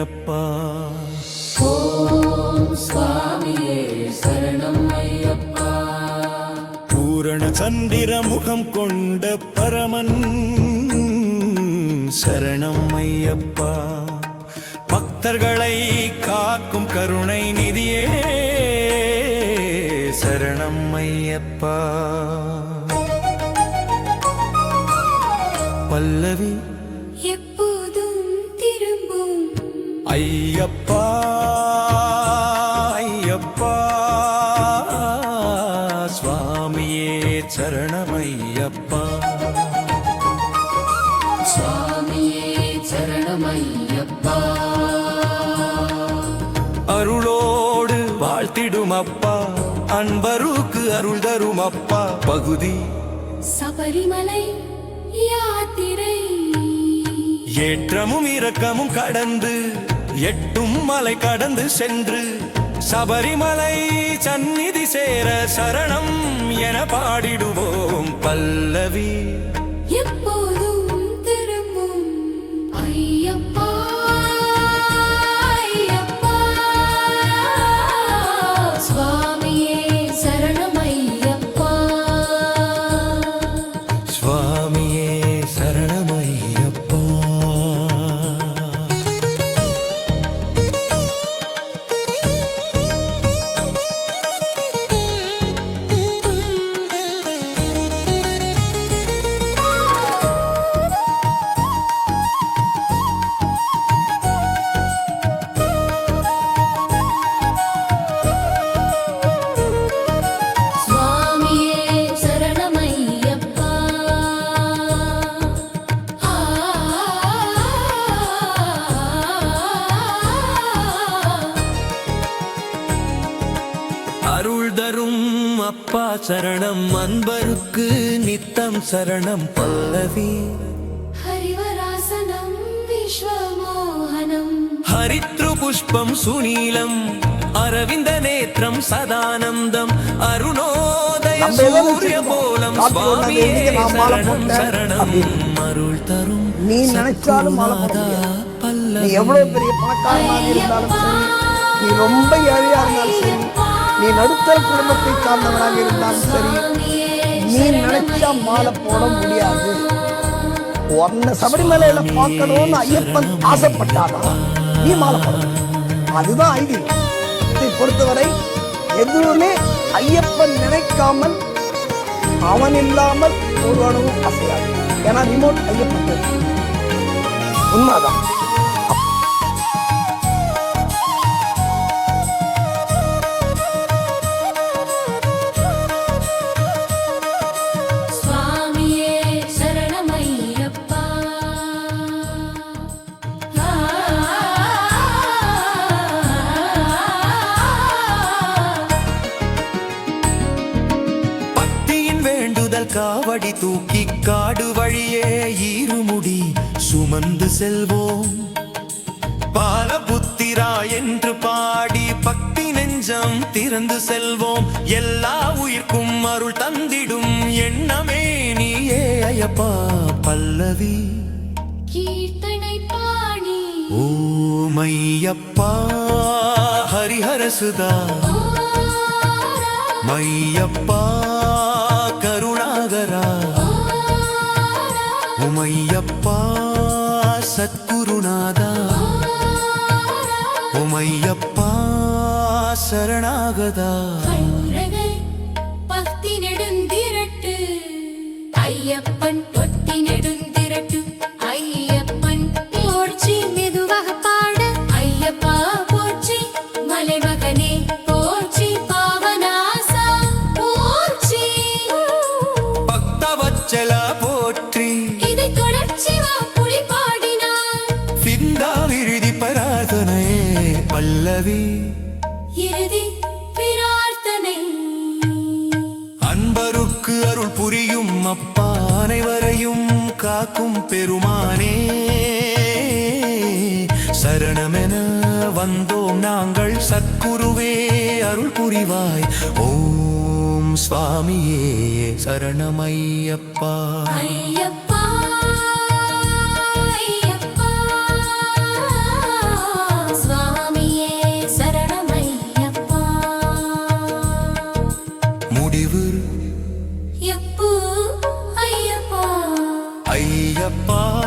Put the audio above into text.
ஐயப்பா. பூரண சந்திர முகம் கொண்ட பரமன் சரணம் ஐயப்பா. பக்தர்களை காக்கும் கருணை நிதியே சரணம் ஐயப்பா. பல்லவி ஐயப்பா ஐயப்பா சுவாமியே சரணமையப்பா. சுவாமியே சரணமையப்பா. அருளோடு வாழ்த்திடும் அப்பா அன்பருக்கு அருள் தரும் அப்பா பகுதி சபரிமலை யாத்திரை. ஏற்றமும் இரக்கமும் கடந்து எட்டும் மலை கடந்து சென்று சபரிமலை சந்நிதி சேர சரணம் என பாடிடுவோம் பல்லவி. எப்போ அப்பா சரணம் அன்பருக்கு நித்தம் சரணம் பல்லவி. ஹரிவராசனம் விஸ்வமோகனம். ஹரித்ரு புஷ்பம் சுனீலம் அரவிந்த நேத்திரம் சதானந்தம். அருணோதய சூரிய? போலம் சுவாமியே சரணம் சரணம். அருள் தரும் நீ நினைச்சாலும் பல்லவி. எவ்வளவு பெரிய பணக்காரனாக இருந்தாலும் சரி. நீ ரொம்ப ஏழையா இருந்தாலும் சரி. நீ நடுத்தர குடும்பத்தை சார்ந்தவனாக இருந்தாலும் சரி நீ நினைச்சா மாலை போட முடியாது. உன்னை சபரிமலையில பார்க்கணும்னு ஐயப்பன் ஆசைப்பட்டாதான் நீ மாலை போடணும் அதுதான் ஐதீகம். இதை பொறுத்தவரை எதுவுமே ஐயப்பன் நினைக்காமல் அவன் இல்லாமல் ஒரு அசையாது ஏன்னா ரிமோட் ஐயப்பன் உண்மைதான். காவடி தூக்கி காடு வழியே ஈருமுடி சுமந்து செல்வோம். பாலபுத்திரா என்று பாடி பக்தி நெஞ்சம் திறந்து செல்வோம். எல்லா உயிர்க்கும் அருள் தந்திடும் எண்ணமே நீயே ஐயப்பா பல்லவி. கீர்த்தனை பாடி. ஓமையப்பா ஹரிஹரசுதா. மையப்பா உமையப்பா சரணாகதா. பக்தி நெடுந்திரட்டு. ஐயப்பன் தொட்டி நெடுந்திரட்டு. ஐயப்பன் போற்றி மெதுவாக பாட. ஐயப்பா போற்றி மலைமகனே போற்றி பாவனாசா போற்றி. பக்தவச்சல போற்றி இறுதி பிரார்த்தனை. அன்பருக்கு அருள் புரியும் அப்பா அனைவரையும் காக்கும் பெருமானே. சரணமென வந்தோம் நாங்கள் சத்குருவே அருள் புரிவாய். ஓம் சுவாமியே சரணமையப்பா. ஐயப்பா. the.